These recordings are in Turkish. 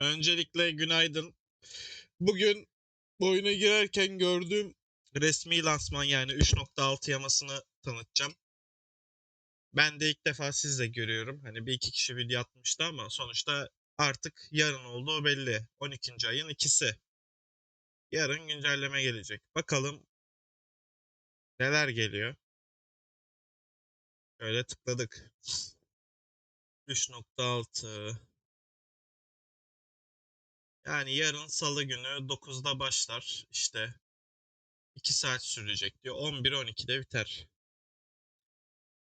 Öncelikle günaydın. Bugün bu oyuna girerken gördüğüm resmi lansman yani 3.6 yamasını tanıtacağım. Ben de ilk defa sizle görüyorum. Hani bir iki kişi video atmıştı ama sonuçta artık yarın olduğu belli. 12. ayın ikisi. Yarın güncelleme gelecek. Bakalım neler geliyor. Şöyle tıkladık. 3.6 Yani yarın salı günü 9'da başlar. İşte 2 saat sürecek diyor. 11-12'de biter.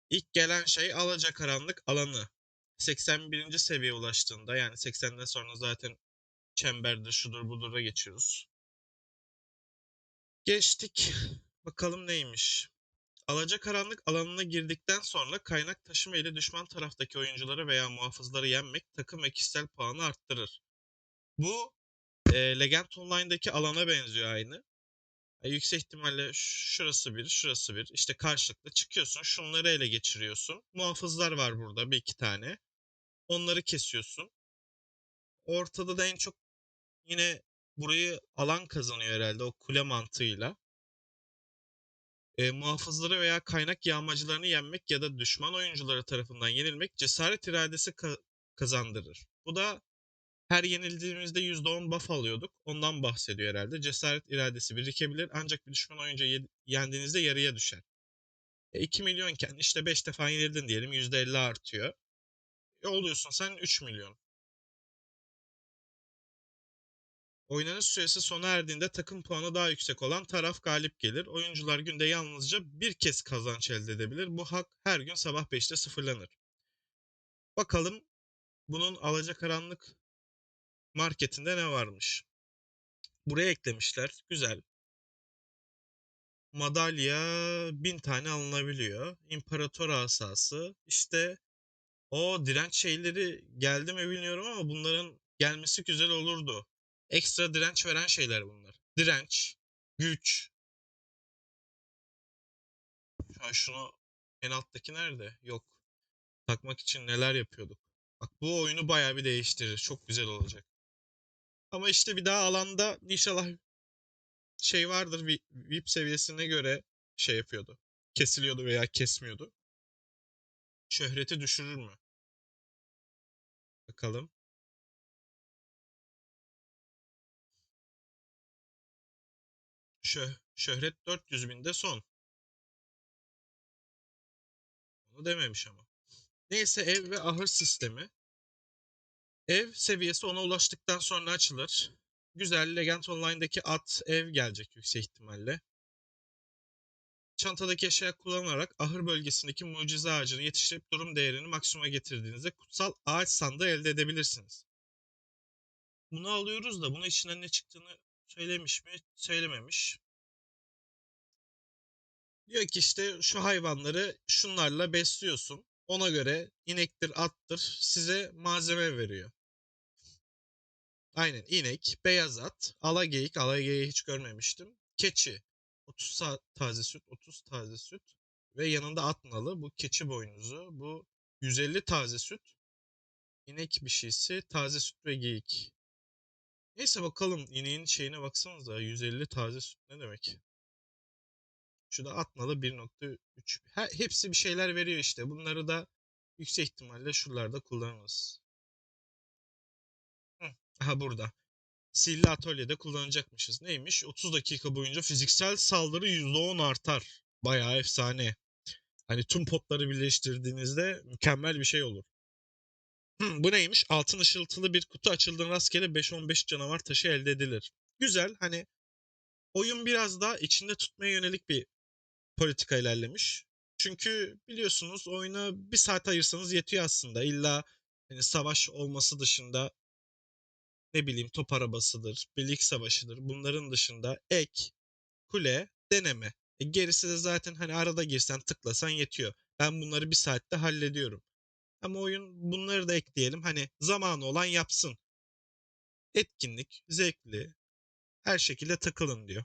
İlk gelen şey alacakaranlık alanı. 81. seviyeye ulaştığında yani 80'den sonra zaten çemberde şudur budura geçiyoruz. Geçtik. Bakalım neymiş. Alacakaranlık alanına girdikten sonra kaynak taşıma ile düşman taraftaki oyuncuları veya muhafızları yenmek takım ve kişisel puanı arttırır. Bu e, Legend Online'daki alana benziyor aynı. E, yüksek ihtimalle şurası bir, şurası bir. İşte karşılıklı çıkıyorsun, şunları ele geçiriyorsun. Muhafızlar var burada bir iki tane. Onları kesiyorsun. Ortada da en çok yine burayı alan kazanıyor herhalde o kule mantığıyla. E, muhafızları veya kaynak yağmacılarını yenmek ya da düşman oyuncuları tarafından yenilmek cesaret iradesi ka- kazandırır. Bu da her yenildiğimizde %10 buff alıyorduk. Ondan bahsediyor herhalde. Cesaret iradesi birikebilir ancak bir düşman oyuncu yendiğinizde yarıya düşer. E 2 milyonken işte 5 defa yenildin diyelim %50 artıyor. E oluyorsun sen 3 milyon. Oynanış süresi sona erdiğinde takım puanı daha yüksek olan taraf galip gelir. Oyuncular günde yalnızca bir kez kazanç elde edebilir. Bu hak her gün sabah 5'te sıfırlanır. Bakalım bunun alacakaranlık marketinde ne varmış? Buraya eklemişler. Güzel. Madalya bin tane alınabiliyor. İmparator asası. İşte o direnç şeyleri geldi mi bilmiyorum ama bunların gelmesi güzel olurdu. Ekstra direnç veren şeyler bunlar. Direnç, güç. Şu an şunu en alttaki nerede? Yok. Takmak için neler yapıyorduk. Bak bu oyunu bayağı bir değiştirir. Çok güzel olacak. Ama işte bir daha alanda inşallah şey vardır VIP seviyesine göre şey yapıyordu. Kesiliyordu veya kesmiyordu. Şöhreti düşürür mü? Bakalım. Şö şöhret 400 binde son. Onu dememiş ama. Neyse ev ve ahır sistemi. Ev seviyesi ona ulaştıktan sonra açılır. Güzel Legend Online'daki at ev gelecek yüksek ihtimalle. Çantadaki eşya kullanarak ahır bölgesindeki mucize ağacını yetiştirip durum değerini maksimuma getirdiğinizde kutsal ağaç sandığı elde edebilirsiniz. Bunu alıyoruz da bunun içinden ne çıktığını söylemiş mi? Söylememiş. Diyor ki işte şu hayvanları şunlarla besliyorsun. Ona göre inektir, attır size malzeme veriyor. Aynen inek, beyaz at, alageyik, alageyiği hiç görmemiştim. Keçi, 30 taze süt, 30 taze süt ve yanında at nalı. Bu keçi boynuzu, bu 150 taze süt. İnek bir şeysi, taze süt ve geyik. Neyse bakalım ineğin şeyine baksanıza 150 taze süt ne demek? Şu da atmalı 1.3. Hepsi bir şeyler veriyor işte. Bunları da yüksek ihtimalle şuralarda kullanırız. Hı, aha burada. Sihirli atölyede kullanacakmışız. Neymiş? 30 dakika boyunca fiziksel saldırı %10 artar. Bayağı efsane. Hani tüm potları birleştirdiğinizde mükemmel bir şey olur. Hı, bu neymiş? Altın ışıltılı bir kutu açıldığında rastgele 5-15 canavar taşı elde edilir. Güzel. Hani oyun biraz daha içinde tutmaya yönelik bir politika ilerlemiş. Çünkü biliyorsunuz oyuna bir saat ayırsanız yetiyor aslında. İlla hani savaş olması dışında ne bileyim top arabasıdır, birlik savaşıdır. Bunların dışında ek, kule, deneme. E gerisi de zaten hani arada girsen tıklasan yetiyor. Ben bunları bir saatte hallediyorum. Ama oyun bunları da ekleyelim. Hani zamanı olan yapsın. Etkinlik, zevkli, her şekilde takılın diyor.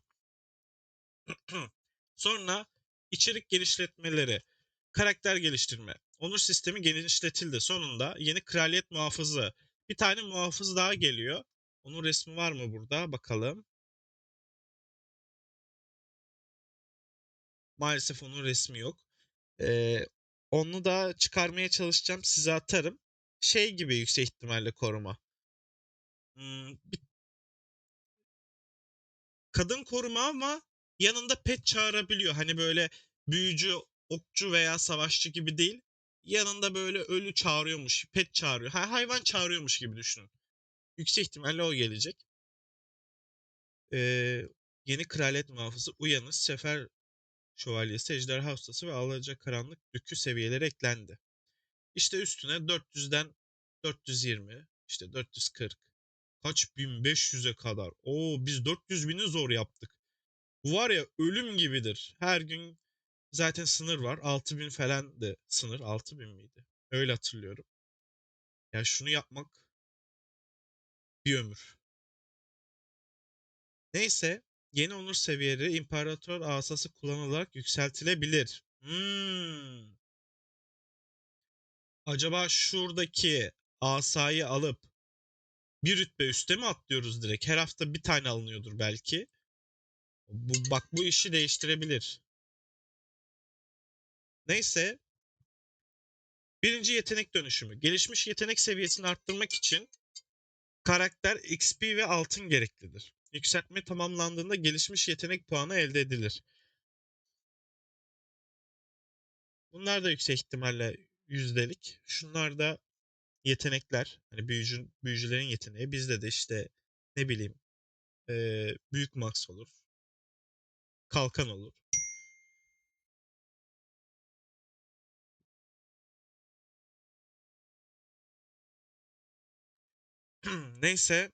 Sonra içerik genişletmeleri, karakter geliştirme. Onur sistemi genişletildi. Sonunda yeni kraliyet muhafızı, Bir tane muhafız daha geliyor. Onun resmi var mı burada? Bakalım. Maalesef onun resmi yok. Ee, onu da çıkarmaya çalışacağım. Size atarım. Şey gibi yüksek ihtimalle koruma. Hmm, bir kadın koruma ama yanında pet çağırabiliyor. Hani böyle büyücü, okçu veya savaşçı gibi değil. Yanında böyle ölü çağırıyormuş, pet çağırıyor. Ha, hayvan çağırıyormuş gibi düşünün. Yüksek ihtimalle o gelecek. Ee, yeni kraliyet muhafızı uyanış, sefer şövalyesi, ejderha ustası ve alacakaranlık dükü seviyeleri eklendi. İşte üstüne 400'den 420, işte 440, kaç 1500'e kadar. Oo biz 400 bini zor yaptık. Var ya ölüm gibidir. Her gün zaten sınır var. 6000 falan da sınır. 6000 miydi? Öyle hatırlıyorum. Ya şunu yapmak bir ömür. Neyse yeni onur seviyeleri imparator asası kullanılarak yükseltilebilir. Hmm. Acaba şuradaki asayı alıp bir rütbe üste mi atlıyoruz direkt? Her hafta bir tane alınıyordur belki. Bu, bak bu işi değiştirebilir. Neyse. Birinci yetenek dönüşümü. Gelişmiş yetenek seviyesini arttırmak için karakter XP ve altın gereklidir. Yükseltme tamamlandığında gelişmiş yetenek puanı elde edilir. Bunlar da yüksek ihtimalle yüzdelik. Şunlar da yetenekler. Hani büyücü, büyücülerin yeteneği. Bizde de işte ne bileyim ee, büyük max olur. Kalkan olur. Neyse.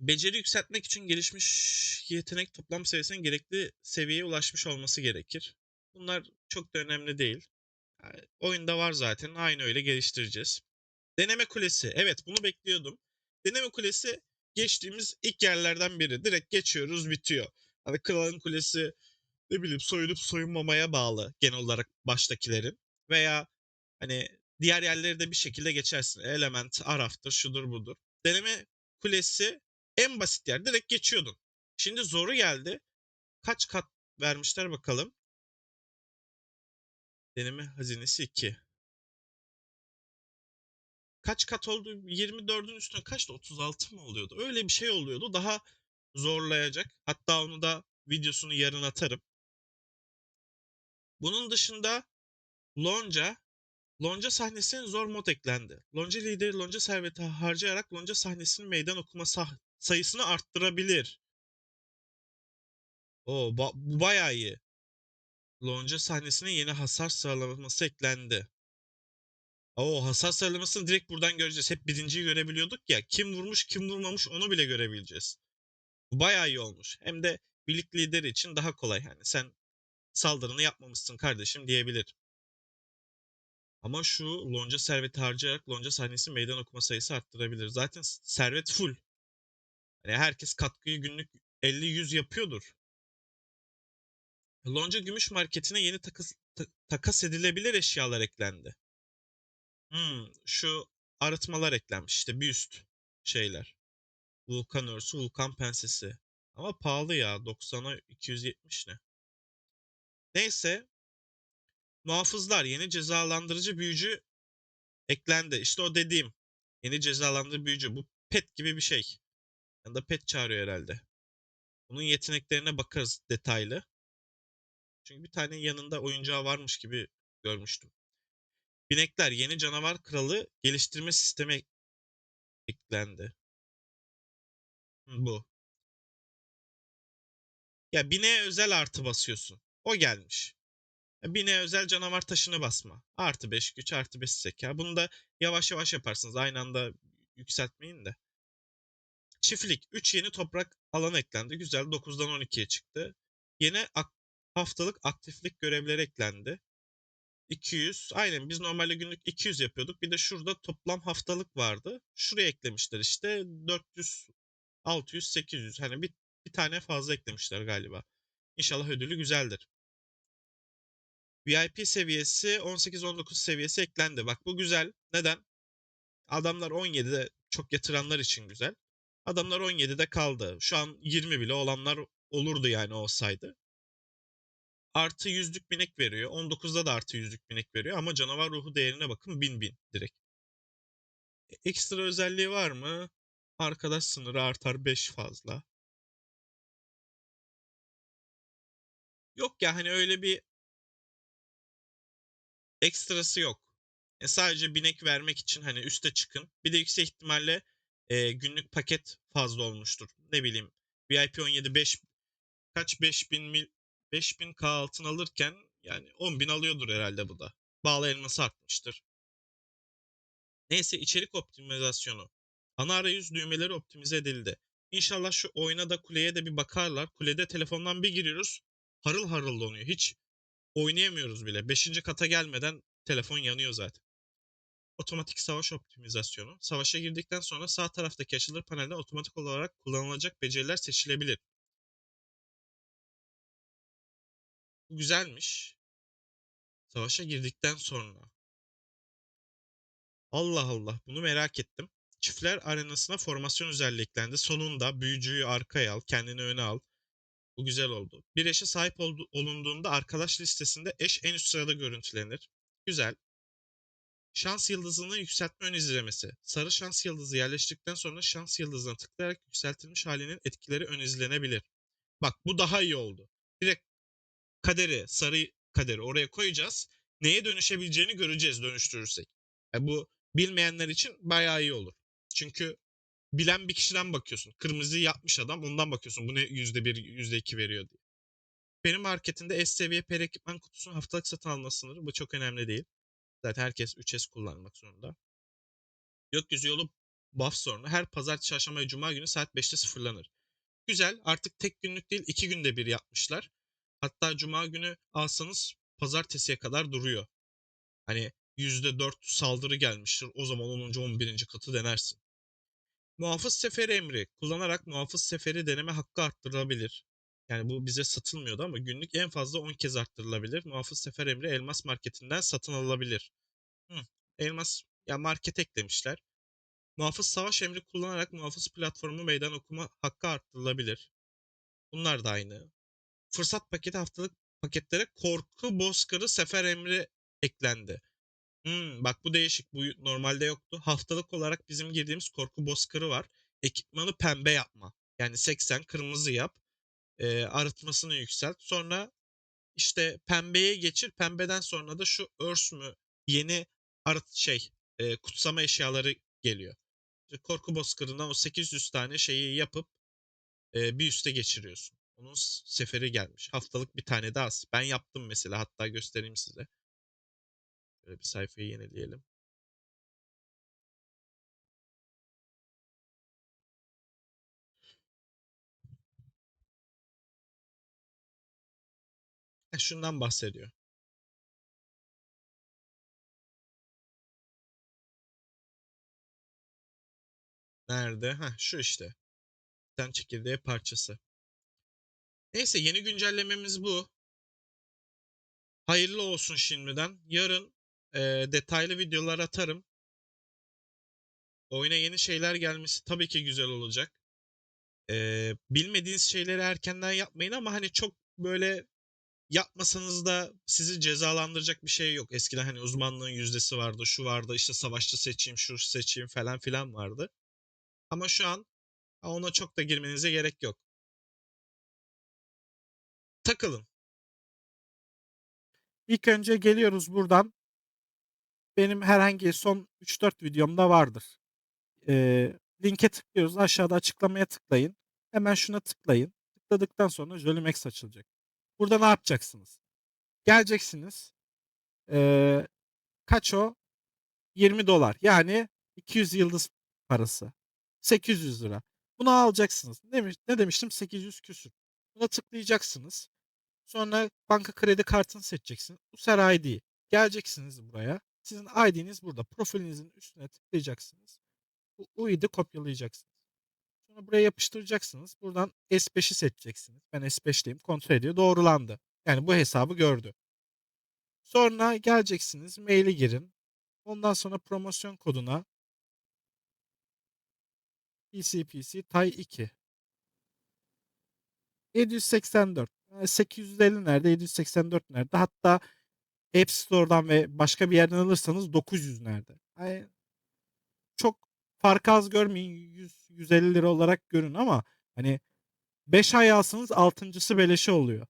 Beceri yükseltmek için gelişmiş yetenek toplam seviyesinin gerekli seviyeye ulaşmış olması gerekir. Bunlar çok da önemli değil. Yani oyunda var zaten. Aynı öyle geliştireceğiz. Deneme kulesi. Evet bunu bekliyordum. Deneme kulesi geçtiğimiz ilk yerlerden biri. Direkt geçiyoruz bitiyor. Hani kralın kulesi ne bileyim soyunup soyunmamaya bağlı genel olarak baştakilerin. Veya hani diğer yerleri de bir şekilde geçersin. Element, araftır, şudur budur. Deneme kulesi en basit yer. Direkt geçiyordun. Şimdi zoru geldi. Kaç kat vermişler bakalım. Deneme hazinesi 2. Kaç kat oldu? 24'ün üstüne kaçtı? 36 mı oluyordu? Öyle bir şey oluyordu. Daha zorlayacak. Hatta onu da videosunu yarın atarım. Bunun dışında Lonca Lonca sahnesine zor mod eklendi. Lonca lideri lonca serveti harcayarak lonca sahnesinin meydan okuma sah- sayısını arttırabilir. Oo, ba- bu bayağı iyi. Lonca sahnesine yeni hasar sıralaması eklendi. Oo, hasar sıralamasını direkt buradan göreceğiz. Hep birinciyi görebiliyorduk ya. Kim vurmuş kim vurmamış onu bile görebileceğiz. Bayağı iyi olmuş. Hem de birlik lideri için daha kolay. Yani sen saldırını yapmamışsın kardeşim diyebilir. Ama şu lonca serveti harcayarak lonca sahnesi meydan okuma sayısı arttırabilir. Zaten servet full. Yani herkes katkıyı günlük 50-100 yapıyordur. Lonca gümüş marketine yeni takas, ta, takas edilebilir eşyalar eklendi. Hmm, şu arıtmalar eklenmiş. İşte bir üst şeyler. Vulkan örsü, vulkan pensesi. Ama pahalı ya. 90'a 270 ne? Neyse. Muhafızlar yeni cezalandırıcı büyücü eklendi. İşte o dediğim. Yeni cezalandırıcı büyücü. Bu pet gibi bir şey. Ya da pet çağırıyor herhalde. Bunun yeteneklerine bakarız detaylı. Çünkü bir tane yanında oyuncağı varmış gibi görmüştüm. Binekler yeni canavar kralı geliştirme sistemi eklendi. Bu. Ya bineğe özel artı basıyorsun. O gelmiş. Ya bineğe özel canavar taşını basma. Artı 5 güç artı 5 zeka. Bunu da yavaş yavaş yaparsınız. Aynı anda yükseltmeyin de. Çiftlik. 3 yeni toprak alanı eklendi. Güzel. 9'dan 12'ye çıktı. Yeni haftalık aktiflik görevleri eklendi. 200. Aynen biz normalde günlük 200 yapıyorduk. Bir de şurada toplam haftalık vardı. Şuraya eklemişler işte 400, 600, 800. Hani bir, bir tane fazla eklemişler galiba. İnşallah ödülü güzeldir. VIP seviyesi 18-19 seviyesi eklendi. Bak bu güzel. Neden? Adamlar 17'de çok yatıranlar için güzel. Adamlar 17'de kaldı. Şu an 20 bile olanlar olurdu yani olsaydı. Artı yüzlük binek veriyor. 19'da da artı yüzlük binek veriyor ama canavar ruhu değerine bakın 1000 bin direkt. E, Ekstra özelliği var mı? Arkadaş sınırı artar 5 fazla. Yok ya hani öyle bir ekstrası yok. E, sadece binek vermek için hani üste çıkın. Bir de yüksek ihtimalle e, günlük paket fazla olmuştur. Ne bileyim VIP 17 5 kaç 5000 mil 5000K altın alırken yani 10.000 alıyordur herhalde bu da. Bağlı elması artmıştır. Neyse içerik optimizasyonu. Ana arayüz düğmeleri optimize edildi. İnşallah şu oyuna da kuleye de bir bakarlar. Kulede telefondan bir giriyoruz. Harıl harıl donuyor. Hiç oynayamıyoruz bile. Beşinci kata gelmeden telefon yanıyor zaten. Otomatik savaş optimizasyonu. Savaşa girdikten sonra sağ taraftaki açılır panelden otomatik olarak kullanılacak beceriler seçilebilir. Bu güzelmiş. Savaşa girdikten sonra. Allah Allah bunu merak ettim. Çiftler arenasına formasyon özelliği eklendi. Sonunda büyücüyü arkaya al, kendini öne al. Bu güzel oldu. Bir eşe sahip olunduğunda arkadaş listesinde eş en üst sırada görüntülenir. Güzel. Şans yıldızını yükseltme ön izlemesi. Sarı şans yıldızı yerleştirdikten sonra şans yıldızına tıklayarak yükseltilmiş halinin etkileri ön izlenebilir. Bak bu daha iyi oldu. Direkt kaderi, sarı kaderi oraya koyacağız. Neye dönüşebileceğini göreceğiz dönüştürürsek. Yani bu bilmeyenler için bayağı iyi olur. Çünkü bilen bir kişiden bakıyorsun. Kırmızı yapmış adam ondan bakıyorsun. Bu ne %1, %2 veriyor diye. Benim marketinde S seviye per ekipman kutusunu haftalık satın alma sınırı. Bu çok önemli değil. Zaten herkes 3S kullanmak zorunda. Gökyüzü yolu buff sorunu her pazar, çarşamba ve cuma günü saat 5'te sıfırlanır. Güzel artık tek günlük değil iki günde bir yapmışlar. Hatta cuma günü alsanız pazartesiye kadar duruyor. Hani %4 saldırı gelmiştir. O zaman 10. 11. katı denersin. Muhafız seferi emri kullanarak muhafız seferi deneme hakkı arttırılabilir. Yani bu bize satılmıyordu ama günlük en fazla 10 kez arttırılabilir. Muhafız sefer emri elmas marketinden satın alınabilir. Hı, elmas ya market eklemişler. Muhafız savaş emri kullanarak muhafız platformu meydan okuma hakkı arttırılabilir. Bunlar da aynı. Fırsat paketi haftalık paketlere korku bozkırı sefer emri eklendi. Hmm, bak bu değişik. Bu normalde yoktu. Haftalık olarak bizim girdiğimiz korku bozkırı var. Ekipmanı pembe yapma. Yani 80 kırmızı yap. E, arıtmasını yükselt. Sonra işte pembeye geçir. Pembeden sonra da şu örs mü yeni arıt şey e, kutsama eşyaları geliyor. İşte korku bozkırından o 800 tane şeyi yapıp e, bir üste geçiriyorsun. Onun seferi gelmiş. Haftalık bir tane daha. Ben yaptım mesela. Hatta göstereyim size. Şöyle bir sayfayı yenileyelim. Heh, şundan bahsediyor. Nerede? Ha şu işte. Sen çekirdeği parçası. Neyse yeni güncellememiz bu. Hayırlı olsun şimdiden. Yarın e, detaylı videolar atarım. Oyuna yeni şeyler gelmesi tabii ki güzel olacak. E, bilmediğiniz şeyleri erkenden yapmayın ama hani çok böyle yapmasanız da sizi cezalandıracak bir şey yok. Eskiden hani uzmanlığın yüzdesi vardı, şu vardı, işte savaşçı seçeyim, şu seçeyim falan filan vardı. Ama şu an ona çok da girmenize gerek yok. Takılın. İlk önce geliyoruz buradan. Benim herhangi son 3-4 videomda vardır. Ee, linke tıklıyoruz. Aşağıda açıklamaya tıklayın. Hemen şuna tıklayın. Tıkladıktan sonra Jolimex açılacak. Burada ne yapacaksınız? Geleceksiniz. Ee, kaç o? 20 dolar. Yani 200 yıldız parası. 800 lira. Bunu alacaksınız. Ne, demiş, ne demiştim? 800 küsür. Buna tıklayacaksınız. Sonra banka kredi kartını seçeceksiniz. User ID. Geleceksiniz buraya. Sizin ID'niz burada. Profilinizin üstüne tıklayacaksınız. Bu UID'i kopyalayacaksınız. Sonra buraya yapıştıracaksınız. Buradan S5'i seçeceksiniz. Ben S5'teyim. Kontrol ediyor. Doğrulandı. Yani bu hesabı gördü. Sonra geleceksiniz. Maili girin. Ondan sonra promosyon koduna PC PC Tay 2. 784. E, 850 nerede? 784 nerede? Hatta App Store'dan ve başka bir yerden alırsanız 900 nerede? Yani çok fark az görmeyin. 100 150 lira olarak görün ama hani 5 ay alsanız altıncısı beleşe oluyor.